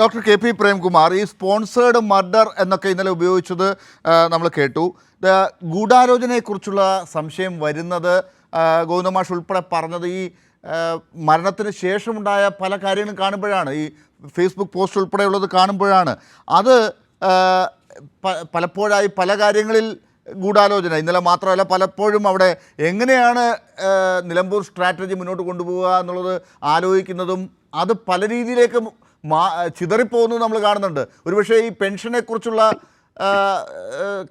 Doctor K P Premkumar ഈ sponsored murder എന്നൊക്കെ ഇന്നലെ ഉപയോഗിച്ചത് നമ്മൾ കേട്ടു. ഗൂഢാലോചനയെക്കുറിച്ചുള്ള സംശയം വരുന്നത് ഗോവിന്ദമാഷ് ഉൾപ്പെടെ പറഞ്ഞത് ഈ മരണത്തിന് ശേഷമുണ്ടായ പല കാര്യങ്ങളും കാണുമ്പോഴാണ്. ഈ ഫേസ്ബുക്ക് പോസ്റ്റ് ഉൾപ്പെടെയുള്ളത് കാണുമ്പോഴാണ്. അത് പലപ്പോഴായി പല കാര്യങ്ങളിൽ ഗൂഢാലോചന. ഇന്നലെ മാത്രമല്ല പലപ്പോഴും അവിടെ എങ്ങനെയാണ് നിലമ്പൂർ സ്ട്രാറ്റജി മുന്നോട്ട് കൊണ്ടുപോവുക എന്നുള്ളത് ആലോചിക്കുന്നതും അത് പല രീതിയിലേക്ക് മാ ചിതറിപ്പോകുന്നത് നമ്മൾ കാണുന്നുണ്ട്. ഒരുപക്ഷെ ഈ പെൻഷനെക്കുറിച്ചുള്ള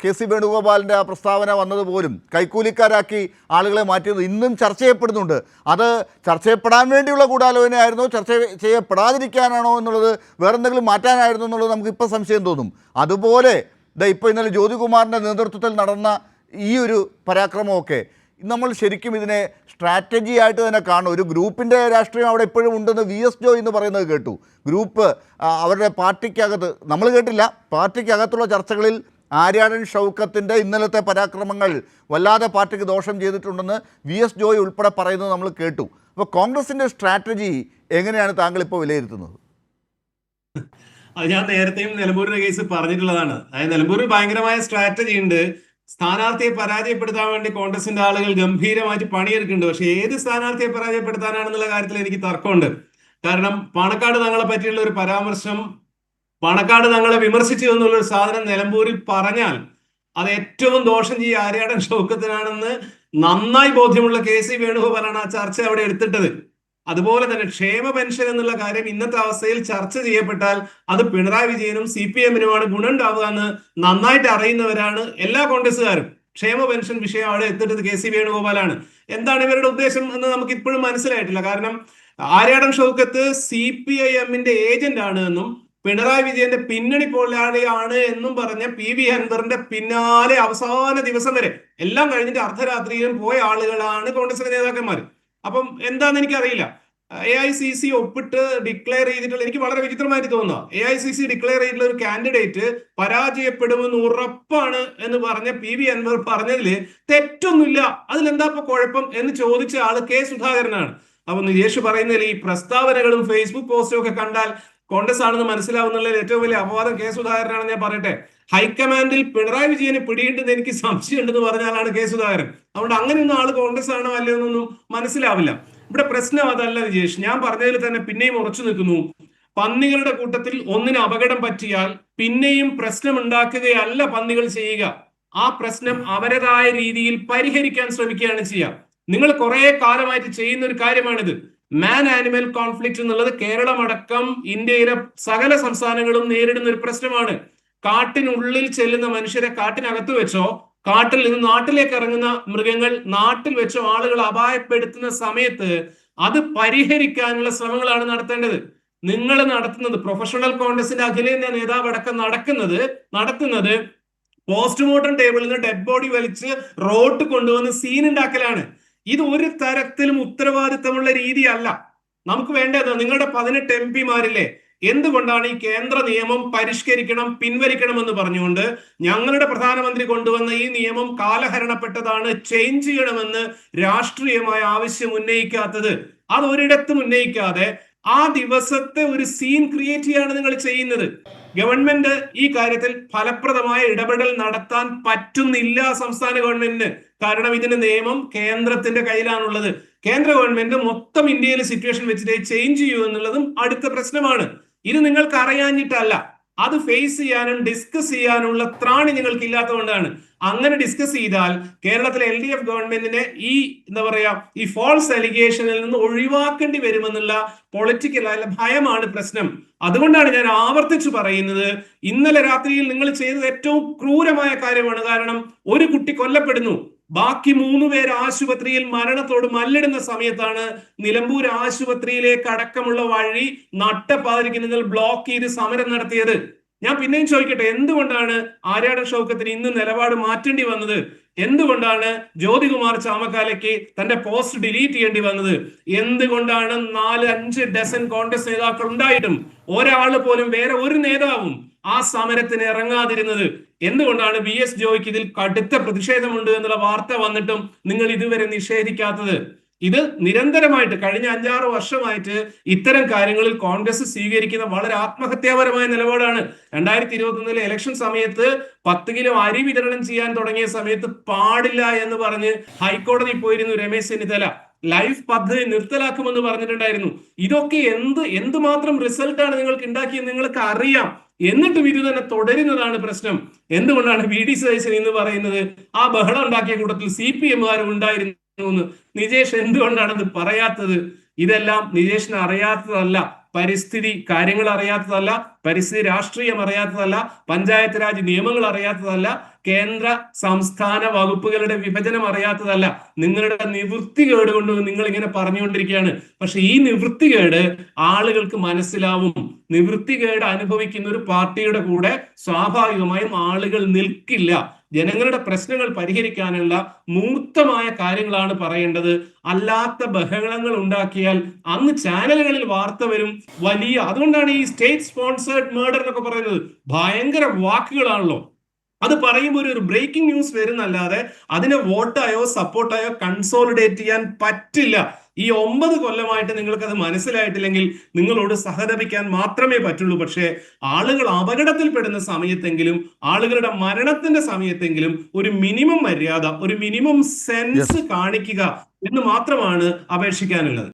കെ സി വേണുഗോപാലിന്റെ ആ പ്രസ്താവന വന്നതുപോലും കൈക്കൂലിക്കാരാക്കി ആളുകളെ മാറ്റിയത് ഇന്നും ചർച്ച ചെയ്യപ്പെടുന്നുണ്ട്. അത് ചർച്ച ചെയ്യപ്പെടാൻ വേണ്ടിയുള്ള ഗൂഢാലോചനയായിരുന്നോ? ചർച്ച ചെയ്യപ്പെടാതിരിക്കാനാണോ എന്നുള്ളത് വേറെന്തെങ്കിലും മാറ്റാനായിരുന്നു എന്നുള്ളത് നമുക്ക് ഇപ്പോൾ സംശയം തോന്നും. അതുപോലെ ഇതാ ഇപ്പോൾ ഇന്നലെ ജ്യോതികുമാറിന്റെ നേതൃത്വത്തിൽ നടന്ന ഈ ഒരു പരാക്രമമൊക്കെ നമ്മൾ ശരിക്കും ഇതിനെ സ്ട്രാറ്റജി ആയിട്ട് തന്നെ കാണും. ഒരു ഗ്രൂപ്പിന്റെ രാഷ്ട്രീയം അവിടെ എപ്പോഴും ഉണ്ടെന്ന് വി എസ് ജോ എന്ന് പറയുന്നത് കേട്ടു. ഗ്രൂപ്പ് അവരുടെ പാർട്ടിക്കകത്ത് നമ്മൾ കേട്ടില്ല. പാർട്ടിക്കകത്തുള്ള ചർച്ചകളിൽ ആര്യാടൻ ഷൗക്കത്തിന്റെ ഇന്നലത്തെ പരാക്രമങ്ങൾ വല്ലാതെ പാർട്ടിക്ക് ദോഷം ചെയ്തിട്ടുണ്ടെന്ന് വി എസ് ജോയ് ഉൾപ്പെടെ പറയുന്നത് നമ്മൾ കേട്ടു. അപ്പോൾ കോൺഗ്രസിന്റെ സ്ട്രാറ്റജി എങ്ങനെയാണ് താങ്കൾ ഇപ്പോൾ വിലയിരുത്തുന്നത്? അത് ഞാൻ നേരത്തെയും നിലമ്പൂരിന്റെ കേസ് പറഞ്ഞിട്ടുള്ളതാണ്. അതായത് നിലമ്പൂരിൽ ഭയങ്കരമായ സ്ട്രാറ്റജി ഉണ്ട്. സ്ഥാനാർത്ഥിയെ പരാജയപ്പെടുത്താൻ വേണ്ടി കോൺഗ്രസിന്റെ ആളുകൾ ഗംഭീരമായിട്ട് പണിയെടുക്കുന്നുണ്ട്. പക്ഷെ ഏത് സ്ഥാനാർത്ഥിയെ പരാജയപ്പെടുത്താനാണെന്നുള്ള കാര്യത്തിൽ എനിക്ക് തർക്കമുണ്ട്. കാരണം പാണക്കാട് തങ്ങളെ പറ്റിയുള്ള ഒരു പരാമർശം പാണക്കാട് തങ്ങളെ വിമർശിച്ചു എന്നുള്ള ഒരു സാധനം നിലമ്പൂരിൽ പറഞ്ഞാൽ അത് ഏറ്റവും ദോഷം ചെയ്യുക ആര്യാടൻ ഷൗക്കത്തിനാണെന്ന് നന്നായി ബോധ്യമുള്ള കെ സി വേണുഗോപാലാണ് ആ ചർച്ച അവിടെ എടുത്തിട്ടത്. അതുപോലെ തന്നെ ക്ഷേമ പെൻഷൻ എന്നുള്ള കാര്യം ഇന്നത്തെ അവസ്ഥയിൽ ചർച്ച ചെയ്യപ്പെട്ടാൽ അത് പിണറായി വിജയനും സി പി എമ്മിനുമാണ് ഗുണമുണ്ടാവുക എന്ന് നന്നായിട്ട് അറിയുന്നവരാണ് എല്ലാ കോൺഗ്രസ്സുകാരും. ക്ഷേമ പെൻഷൻ വിഷയം അവിടെ എത്തിട്ടത് കെ സി വേണുഗോപാലാണ്. എന്താണ് ഇവരുടെ ഉദ്ദേശം എന്ന് നമുക്ക് ഇപ്പോഴും മനസ്സിലായിട്ടില്ല. കാരണം Aryadan Shoukath C P I എമ്മിന്റെ ഏജന്റ് ആണ് എന്നും പിണറായി വിജയന്റെ പിന്നണി പോരാളിയാണ് എന്നും പറഞ്ഞ പി വി അൻവറിന്റെ പിന്നാലെ അവസാന ദിവസം വരെ എല്ലാം കഴിഞ്ഞിട്ട് അർദ്ധരാത്രിയിലും പോയ ആളുകളാണ് കോൺഗ്രസിന്റെ നേതാക്കന്മാർ അപ്പം എന്താന്ന് എനിക്കറിയില്ല. എ ഐ സി സി ഒപ്പിട്ട് ഡിക്ലെയർ ചെയ്തിട്ടുള്ള എനിക്ക് വളരെ വിചിത്രമായിട്ട് തോന്നുന്നു. A I C C declare ചെയ്തിട്ടുള്ള ഒരു കാൻഡിഡേറ്റ് പരാജയപ്പെടുമെന്ന് ഉറപ്പാണ് എന്ന് പറഞ്ഞ പി വി അൻവർ പറഞ്ഞതിൽ തെറ്റൊന്നുമില്ല. അതിലെന്താ ഇപ്പൊ കുഴപ്പം എന്ന് ചോദിച്ച ആൾ കെ സുധാകരനാണ്. അപ്പൊ നിതേഷ് പറയുന്നതിൽ ഈ പ്രസ്താവനകളും ഫേസ്ബുക്ക് പോസ്റ്റും ഒക്കെ കണ്ടാൽ കോൺഗ്രസ് ആണെന്ന് മനസ്സിലാവുന്നുള്ള ഏറ്റവും വലിയ അപവാദം കെ സുധാകരനാണെന്ന് ഞാൻ പറയട്ടെ. ഹൈക്കമാൻഡിൽ പിണറായി വിജയന് പിടിയുണ്ടെന്ന് എനിക്ക് സംശയമുണ്ടെന്ന് പറഞ്ഞാലാണ് കെ സുധാകരൻ. അതുകൊണ്ട് അങ്ങനെയൊന്നും ആൾ കോൺഗ്രസ് ആണോ അല്ലയോ എന്നൊന്നും മനസ്സിലാവില്ല. ഇവിടെ പ്രശ്നം അതല്ല രജേഷ്. ഞാൻ പറഞ്ഞതിൽ തന്നെ പിന്നെയും ഉറച്ചു നിൽക്കുന്നു. പന്നികളുടെ കൂട്ടത്തിൽ ഒന്നിന് അപകടം പറ്റിയാൽ പിന്നെയും പ്രശ്നം ഉണ്ടാക്കുകയല്ല പന്നികൾ ചെയ്യുക. ആ പ്രശ്നം അവരതായ രീതിയിൽ പരിഹരിക്കാൻ ശ്രമിക്കുകയാണ് ചെയ്യുക. നിങ്ങൾ കുറെ കാലമായിട്ട് ചെയ്യുന്ന ഒരു കാര്യമാണിത്. മാൻ ആനിമൽ കോൺഫ്ലിക്റ്റ് എന്നുള്ളത് കേരളമടക്കം ഇന്ത്യയിലെ സകല സംസ്ഥാനങ്ങളും നേരിടുന്ന ഒരു പ്രശ്നമാണ്. കാട്ടിനുള്ളിൽ ചെല്ലുന്ന മനുഷ്യരെ കാട്ടിനകത്ത് വെച്ചോ കാട്ടിൽ നിന്ന് നാട്ടിലേക്ക് ഇറങ്ങുന്ന മൃഗങ്ങൾ നാട്ടിൽ വെച്ച് ആളുകൾ അപായപ്പെടുത്തുന്ന സമയത്ത് അത് പരിഹരിക്കാനുള്ള ശ്രമങ്ങളാണ് നടത്തേണ്ടത്. നിങ്ങൾ നടത്തുന്നത് പ്രൊഫഷണൽ കോൺഗ്രസിന്റെ അഖിലേന്ത്യാ നേതാവ് അടക്കം നടക്കുന്നത് നടത്തുന്നത് പോസ്റ്റ്മോർട്ടം ടേബിളിൽ നിന്ന് ഡെഡ് ബോഡി വലിച്ച് റോട്ട് കൊണ്ടുവന്ന് സീൻ ഉണ്ടാക്കലാണ്. ഇത് ഒരു തരത്തിലും ഉത്തരവാദിത്തമുള്ള രീതിയല്ല. നമുക്ക് വേണ്ടത് നിങ്ങളുടെ പതിനെട്ട് എം പിമാരില്ലേ എന്തുകൊണ്ടാണ് ഈ കേന്ദ്ര നിയമം പരിഷ്കരിക്കണം പിൻവലിക്കണം എന്ന് പറഞ്ഞുകൊണ്ട് ഞങ്ങളുടെ പ്രധാനമന്ത്രി കൊണ്ടുവന്ന ഈ നിയമം കാലഹരണപ്പെട്ടതാണ് ചേഞ്ച് ചെയ്യണമെന്ന് രാഷ്ട്രീയമായ ആവശ്യം ഉന്നയിക്കാത്തത്. അത് ഒരിടത്തും ഉന്നയിക്കാതെ ആ ദിവസത്തെ ഒരു സീൻ ക്രിയേറ്റ് ചെയ്യാണ് നിങ്ങൾ ചെയ്യുന്നത്. ഗവൺമെന്റ് ഈ കാര്യത്തിൽ ഫലപ്രദമായ ഇടപെടൽ നടത്താൻ പറ്റുന്നില്ല സംസ്ഥാന ഗവൺമെന്റിന് കാരണം ഇതിന് നിയമം കേന്ദ്രത്തിന്റെ കയ്യിലാണുള്ളത്. കേന്ദ്ര ഗവൺമെന്റ് മൊത്തം ഇന്ത്യയിലെ സിറ്റുവേഷൻ വെച്ചിട്ട് ചേഞ്ച് ചെയ്യൂ എന്നുള്ളതും അടുത്ത പ്രശ്നമാണ്. ഇത് നിങ്ങൾക്ക് അറിയാഞ്ഞിട്ടല്ല. അത് ഫേസ് ചെയ്യാനും ഡിസ്കസ് ചെയ്യാനുള്ള ത്രാണി നിങ്ങൾക്ക് ഇല്ലാത്തതുകൊണ്ടാണ് അങ്ങനെ ഡിസ്കസ് ചെയ്താൽ കേരളത്തിലെ എൽ ഡി എഫ് ഗവൺമെന്റിനെ ഈ എന്താ പറയാ ഈ ഫോൾസ് അലിഗേഷനിൽ നിന്ന് ഒഴിവാക്കേണ്ടി വരുമെന്നുള്ള പൊളിറ്റിക്കൽ അല്ല ഭയമാണ് പ്രശ്നം. അതുകൊണ്ടാണ് ഞാൻ ആവർത്തിച്ചു പറയുന്നത്. ഇന്നലെ രാത്രിയിൽ നിങ്ങൾ ചെയ്തത് ഏറ്റവും ക്രൂരമായ കാര്യമാണ്. കാരണം ഒരു കുട്ടി കൊല്ലപ്പെടുന്നു. ബാക്കി മൂന്ന് പേര് ആശുപത്രിയിൽ മരണത്തോട് മല്ലിടുന്ന സമയത്താണ് നിലമ്പൂർ ആശുപത്രിയിലേക്ക് അടക്കമുള്ള വഴി നട്ടപ്പാതിരിക്ക് ബ്ലോക്ക് ചെയ്ത് സമരം നടത്തിയത്. ഞാൻ പിന്നെയും ചോദിക്കട്ടെ എന്തുകൊണ്ടാണ് ആര്യാട ഷൗക്കത്തിന് ഇന്ന് നിലപാട് മാറ്റേണ്ടി വന്നത്? എന്തുകൊണ്ടാണ് ജ്യോതികുമാർ ചാമക്കാലയ്ക്ക് തന്റെ പോസ്റ്റ് ഡിലീറ്റ് ചെയ്യേണ്ടി വന്നത്? എന്തുകൊണ്ടാണ് നാല് അഞ്ച് ഡസൻ കോൺഗ്രസ് നേതാക്കൾ ഉണ്ടായിട്ടും ഒരാൾ പോലും വേറെ ഒരു നേതാവും ആ സമരത്തിന് ഇറങ്ങാതിരുന്നത്. എന്തുകൊണ്ടാണ് ബി എസ് ജോയ്ക്ക് ഇതിൽ കടുത്ത പ്രതിഷേധമുണ്ട് എന്നുള്ള വാർത്ത വന്നിട്ടും നിങ്ങൾ ഇതുവരെ നിഷേധിക്കാത്തത്? ഇത് നിരന്തരമായിട്ട് കഴിഞ്ഞ അഞ്ചാറ് വർഷമായിട്ട് ഇത്തരം കാര്യങ്ങളിൽ കോൺഗ്രസ് സ്വീകരിക്കുന്ന വളരെ ആത്മഹത്യാപരമായ നിലപാടാണ്. രണ്ടായിരത്തി ഇരുപത്തി ഒന്നിലെ ഇലക്ഷൻ സമയത്ത് പത്ത് കിലോ അരി വിതരണം ചെയ്യാൻ തുടങ്ങിയ സമയത്ത് പാടില്ല എന്ന് പറഞ്ഞ് ഹൈക്കോടതി പോയിരുന്നു രമേശ് ചെന്നിത്തല. ലൈഫ് പദ്ധതി നിർത്തലാക്കുമെന്ന് പറഞ്ഞിട്ടുണ്ടായിരുന്നു. ഇതൊക്കെ എന്ത് എന്തുമാത്രം റിസൾട്ടാണ് നിങ്ങൾക്ക് ഉണ്ടാക്കിയത് നിങ്ങൾക്ക് അറിയാം. എന്നിട്ടും ഇത് തന്നെ തുടരുന്നതാണ് പ്രശ്നം. എന്തുകൊണ്ടാണ് വി ഡി സതീശൻ എന്ന് പറയുന്നത്? ആ ബഹളം ഉണ്ടാക്കിയ കൂട്ടത്തിൽ സി പി എമ്മുകാരും ഉണ്ടായിരുന്നു എന്ന്. നിജേഷ് എന്തുകൊണ്ടാണത് പറയാത്തത്? ഇതെല്ലാം നിജേഷിന് അറിയാത്തതല്ല. പരിസ്ഥിതി കാര്യങ്ങൾ അറിയാത്തതല്ല പരിസ്ഥിതി രാഷ്ട്രീയം അറിയാത്തതല്ല പഞ്ചായത്ത് രാജ് നിയമങ്ങൾ അറിയാത്തതല്ല കേന്ദ്ര സംസ്ഥാന വകുപ്പുകളുടെ വിഭജനം അറിയാത്തതല്ല. നിങ്ങളുടെ നിവൃത്തി കേട് കൊണ്ട് നിങ്ങൾ ഇങ്ങനെ പറഞ്ഞുകൊണ്ടിരിക്കുകയാണ്. പക്ഷെ ഈ നിവൃത്തി കേട് ആളുകൾക്ക് മനസ്സിലാവും. നിവൃത്തി കേട് അനുഭവിക്കുന്ന ഒരു പാർട്ടിയുടെ കൂടെ സ്വാഭാവികമായും ആളുകൾ നിൽക്കില്ല. ജനങ്ങളുടെ പ്രശ്നങ്ങൾ പരിഹരിക്കാനുള്ള മൂർത്തമായ കാര്യങ്ങളാണ് പറയേണ്ടത്. അല്ലാത്ത ബഹളങ്ങൾ ഉണ്ടാക്കിയാൽ അന്ന് ചാനലുകളിൽ വാർത്ത വരും. വലിയ അതുകൊണ്ടാണ് ഈ സ്റ്റേറ്റ് സ്പോൺസേർഡ് മേർഡർ എന്നൊക്കെ പറയുന്നത്. ഭയങ്കര വാക്കുകളാണല്ലോ. അത് പറയുമ്പോൾ ഒരു ബ്രേക്കിംഗ് ന്യൂസ് വരുന്നല്ലാതെ അതിനെ വോട്ടായോ സപ്പോർട്ടായോ കൺസോളിഡേറ്റ് ചെയ്യാൻ പറ്റില്ല. ഈ ഒമ്പത് കൊല്ലമായിട്ട് നിങ്ങൾക്കത് മനസ്സിലായിട്ടില്ലെങ്കിൽ നിങ്ങളോട് സഹതപിക്കാൻ മാത്രമേ പറ്റുള്ളൂ. പക്ഷേ ആളുകൾ അപകടത്തിൽപ്പെടുന്ന സമയത്തെങ്കിലും ആളുകളുടെ മരണത്തിന്റെ സമയത്തെങ്കിലും ഒരു മിനിമം മര്യാദ ഒരു മിനിമം സെൻസ് കാണിക്കുക എന്ന് മാത്രമാണ് അപേക്ഷിക്കാനുള്ളത്.